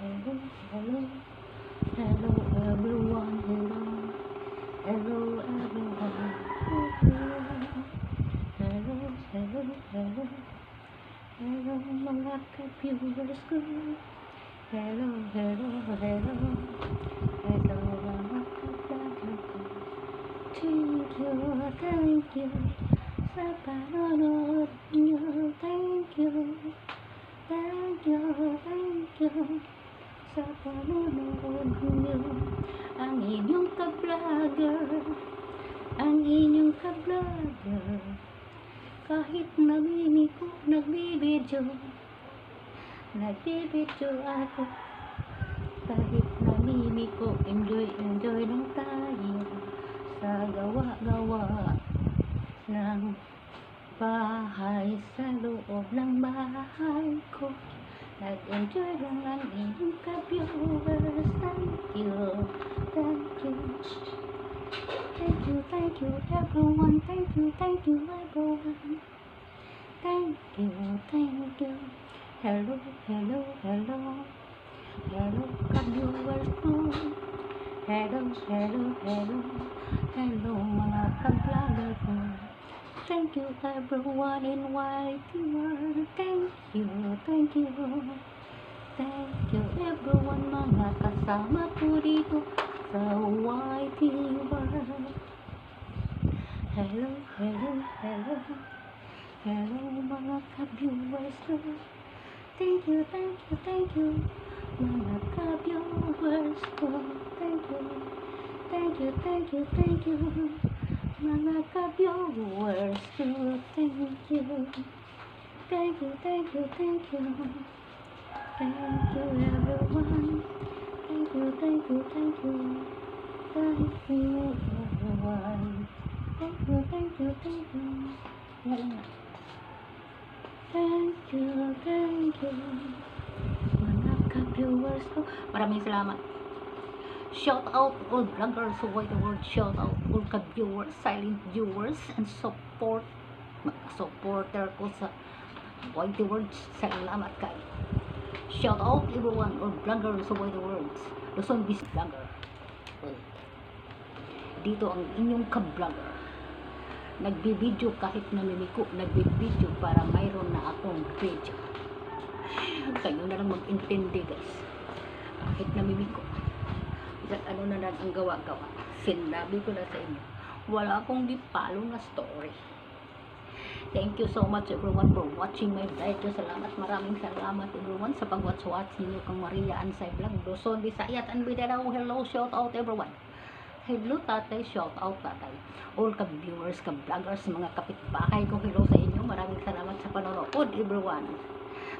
viewers. Hello, hello, hello. Everyone, hello. Hello everyone. Hello, hello, hello. Hello mga ka-viewers ko. Hello, hello, hello. Hello mga ka-vlogger. Thank you, thank you sa panonood. Thank you, thank you, thank you sa panonood niyo. Ang inyong ka-vlogger, ang inyong ka-vlogger. Kahit namimiko, nagbibidyo, nagbibidyo ako. Kahit namimiko, enjoy, enjoy lang tayo sa gawa-gawa ng bahay sa loob ng bahay ko. Nag-enjoy lang ang inyong ka-viewers. Thank you, thank you. Thank you, thank you everyone. Thank you, thank you everyone. Thank you, thank you. Hello, hello, hello. Hello, ko. Hello, hello, hello. Hello, mga ka-vlogger ko. Thank you everyone in white world. Thank you, thank you. Thank you everyone mga kasama ko dito sa white world. Hello, hello, hello. Hello mga ka-viewers. Thank you, thank you, thank you. Mga ka-viewers ko. Thank you. Thank you, thank you, thank you. Mga ka-viewers ko. Thank you. Thank you, thank you, thank you. Thank you everyone. Thank you, thank you, thank you. Thank you everyone. Thank you, thank you, thank you. Thank you, thank you. Mga ka-viewers ko. Maraming salamat. Shout out all vloggers who the world. Shout out all ka-viewers, silent viewers, and support supporter ko sa White Words. Salamat kayo. Shout out everyone all vloggers who the world. Luzon Bis Vlogger. Dito ang inyong ka-vlogger. Nagbibideo kahit namimiko, nagbibideo para mayroon na akong video. Kayo na lang mag-intindi guys. Kahit namimiko. At ano na lang ang gawa-gawa. Sinabi ko na sa inyo. Wala akong dipalo na story. Thank you so much everyone for watching my video. Salamat, maraming salamat everyone sa pag-watch-watch ninyo kang Maria Ansay Vlog. Luzon, Visayas, and Mindanao. Hello, shout out everyone. Hello tatay, shout out tatay. All ka viewers, ka vloggers, mga kapitbahay ko, hello sa inyo. Maraming salamat sa panonood everyone.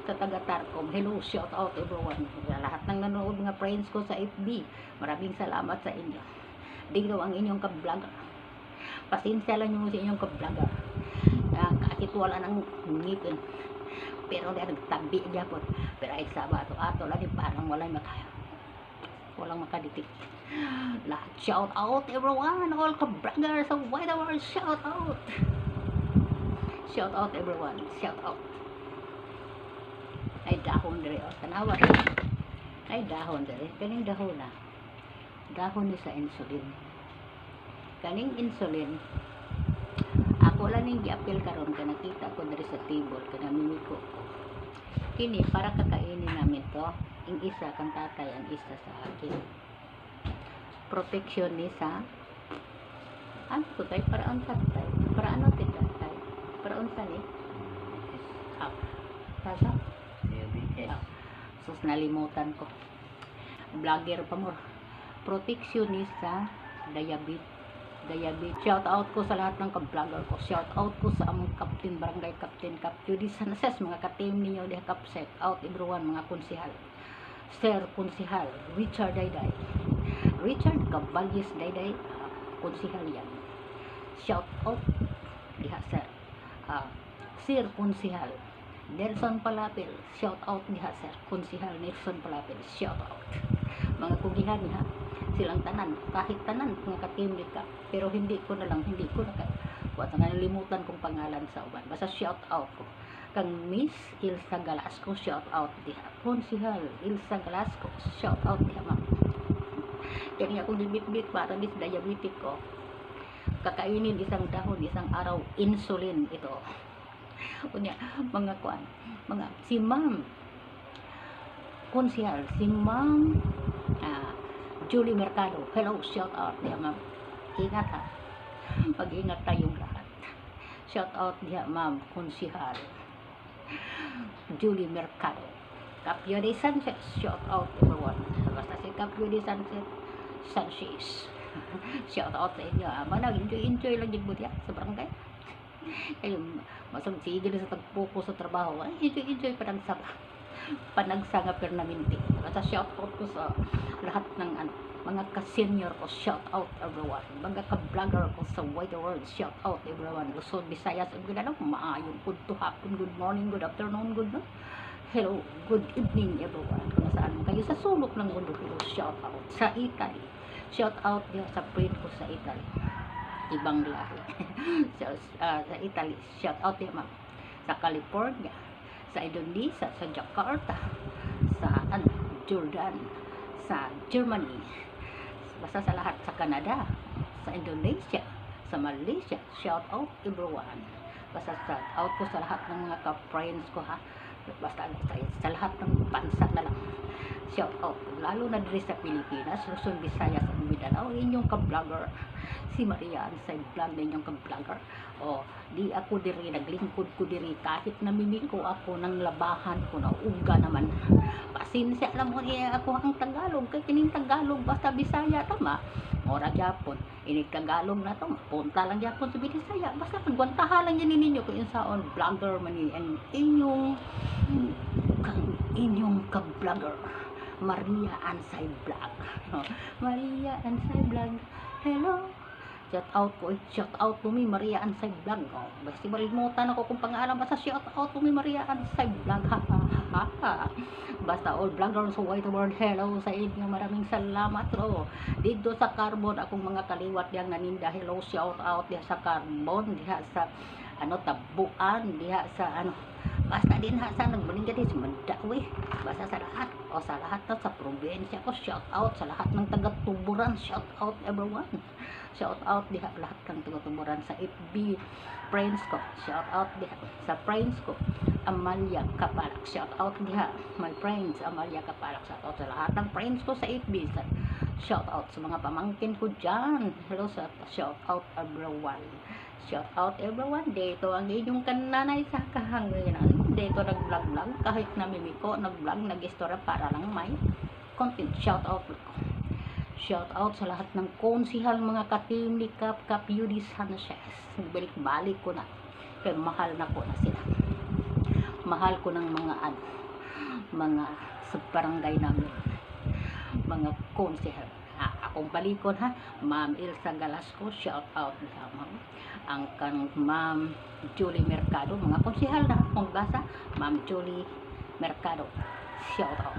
Sa taga Tarcom, hello, shout out everyone. Sa lahat ng nanonood mga friends ko sa FB, maraming salamat sa inyo. Dito ang inyong ka-vlogger. Pasensya lang nyo sa inyong ka-vlogger. Uh, kahit wala ng ngipin. Pero di nagtabi niya po. Pero ay sabato ato lang parang walang makaya. Walang makaditik. Lahat shout out everyone. All ka-vloggers sa wide world shout out. Shout out everyone. Shout out. Ay dahon diri. O tanawa. Ay dahon diri. Kaning dahon na. Dahon ni sa insulin. Kaning insulin ako lang ning giapil karon ka nakita ko diri sa table kana mimiko ko. Kini para kakainin namin to ang isa kang tatay ang isa sa akin. Protection ni sa ano ko tay? Para ang tatay? Para ano ti tatay para unsa ni? Ah kasa ah. sus nalimutan ko vlogger pa mo protection ni sa diabetes diabetes. Shout out ko sa lahat ng ka-vlogger ko. Shout out ko sa among captain, barangay captain, captain di sa nases, mga ka-team ninyo, di kapset out everyone, mga konsihal. Sir Konsihal, Richard Dayday. Richard Caballes Dayday, uh, konsihal yan. Shout out diha sir. Uh, Sir Konsihal. Nelson Palapil, shout out diha sir. Konsihal Nelson Palapil, shout out. Mga kugihan ha silang tanan kahit tanan nga ka-team ka. Pero hindi ko na lang hindi ko na kay wa na nalimutan kong pangalan sa uban. Basta shout out ko. Kang Miss Ilsa Galasco shout out diha. Konsihal Ilsa Galasco shout out diha ma'am. Kani ako gibit-bit para dis diabetic ko. Kakainin isang dahon isang araw insulin ito unya mga kuan mga si ma'am konsihal si ma'am ah, Julie Mercado. Hello shout out diha ma'am ingat ha mag-ingat tayong lahat. Shout out diha ma'am konsihal Julie Mercado. Capio de Sanchez shout out everyone basta si Capio de Sanchez Sanchez. Shout out sa inyo ah, manag enjoy enjoy lang yung budya sa barangay kayo masang sige na sa tagpo ko sa trabaho ay enjoy enjoy pa panagsanga permanente basta shout out ko sa lahat ng ano mga ka-senior ko, shout out everyone. Mga ka-vlogger ko sa wide world, shout out everyone. Luzon, Visayas, good ano, maayong good to happen, good morning, good afternoon, good no? Hello, good evening everyone. Kung saan kayo sa sulok ng mundo, hello, shout out. Sa Italy, shout out din sa friend ko sa Italy. Ibang lahi. sa, ah, sa Italy, shout out din ma'am. Sa California, sa Indonesia, sa Jakarta, sa ano, Jordan, sa Germany, basta sa lahat sa Canada, sa Indonesia, sa Malaysia, shout out everyone. Basta shout out ko sa lahat ng mga ka-friends ko ha. Basta sa, sa lahat ng bansa na lang. Shout out. Lalo na diri sa Pilipinas, Luzon, Visayas, at Mindanao, inyong ka-vlogger. Si Maria Ansay vlog na inyong ka-vlogger. O, di ako diri, naglingkod ko diri kahit namimiko ako ng labahan ko na uga naman. Pasensya lang mo niya ako ang Tagalog. Kay kining Tagalog, basta Bisaya tama. Ora Japon, inig Tagalog na to, punta lang Japon sa Bisaya. Basta pagwantaha lang yan ninyo kung insaon vlogger man ni ang inyong inyong ka-vlogger. Maria Ansay Vlog. Maria Ansay Vlog. Hello. Shout out po. Shout out to me, Maria Ansay Vlog. Oh, basta malimutan ako kung pangalan. Basta shout out to me, Maria Ansay Vlog. Basta all vloggers sa white world, hello sa inyo. Maraming salamat. Oh. Dito sa Carbon, akong mga kaliwat yang naninda. Hello, shout out diha sa Carbon. Diha sa ano tabuan diha sa ano basta din ha sa nagbaling din sa Mandawi basta sa lahat o sa lahat na sa probinsya ko shout out sa lahat ng taga Tuburan. Shout out everyone. Shout out diha lahat ng taga Tuburan. Sa FB friends ko shout out diha sa friends ko Amalia Kapalak shout out diha my friends. Amalia Kapalak shout out sa lahat ng friends ko sa FB sa shout out sa mga pamangkin ko dyan. Hello sa shout out everyone Shout out everyone. Dito ang inyong kananay sa kahanginan. Dito nag-vlog-vlog. Kahit namimiko, nag-vlog, nag-istorya para lang may content. Shout out ko. Shout out sa lahat ng konsihal mga ka-team ni Cap Cap Yudi Sanchez. Balik-balik ko na. Kaya mahal na ko na sila. Mahal ko ng mga ano, mga sa barangay namin. Mga konsihal. Ah, akong balikon ha. Ma'am Ilsa Galasco, shout out na ma'am ang kan Ma'am Julie Mercado, mga konsihal na kung basa, Ma'am Julie Mercado. Shout out.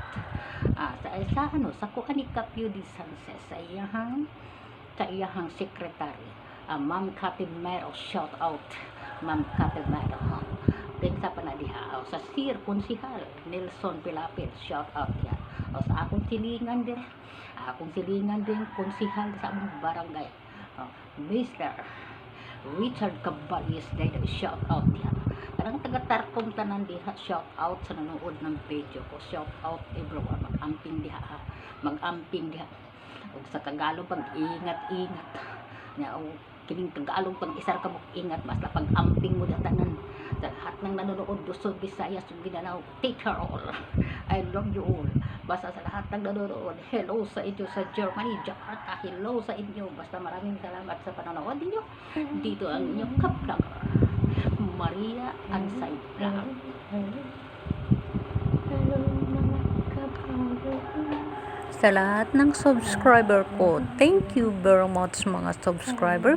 Ah, sa sa ano, sa kuha ni Capio de Sanchez, sa iyahang sa iyahang secretary, ah, Ma'am Cathy Mero, shout out. Ma'am Cathy Mero. Pinsa pa na diha. O, sa Sir Konsihal, Nelson Pilapit, shout out yan. O, sa akong silingan din, akong silingan din, konsihal sa among barangay. O, Mr. Richard Caballes dahil shout out diha. Karang taga Tarcom tanan diha shout out sa nanood ng video ko. Shout out everyone mag-amping diha ha. Mag-amping diha. Ug sa Tagalog pag ingat-ingat. Nya o kining Tagalog pag isar ka mo ingat basta pag-amping mo diha tanan. Sa lahat ng nanonood Luzon, Visayas, Mindanao, take care all. I love you all. Basta sa lahat ng nanonood, hello sa inyo sa Germany, Jakarta, hello sa inyo. Basta maraming salamat sa panonood ninyo. Dito ang inyong kaplaga. Maria Ansay Vlog. sa lahat ng subscriber ko. Thank you very much mga subscriber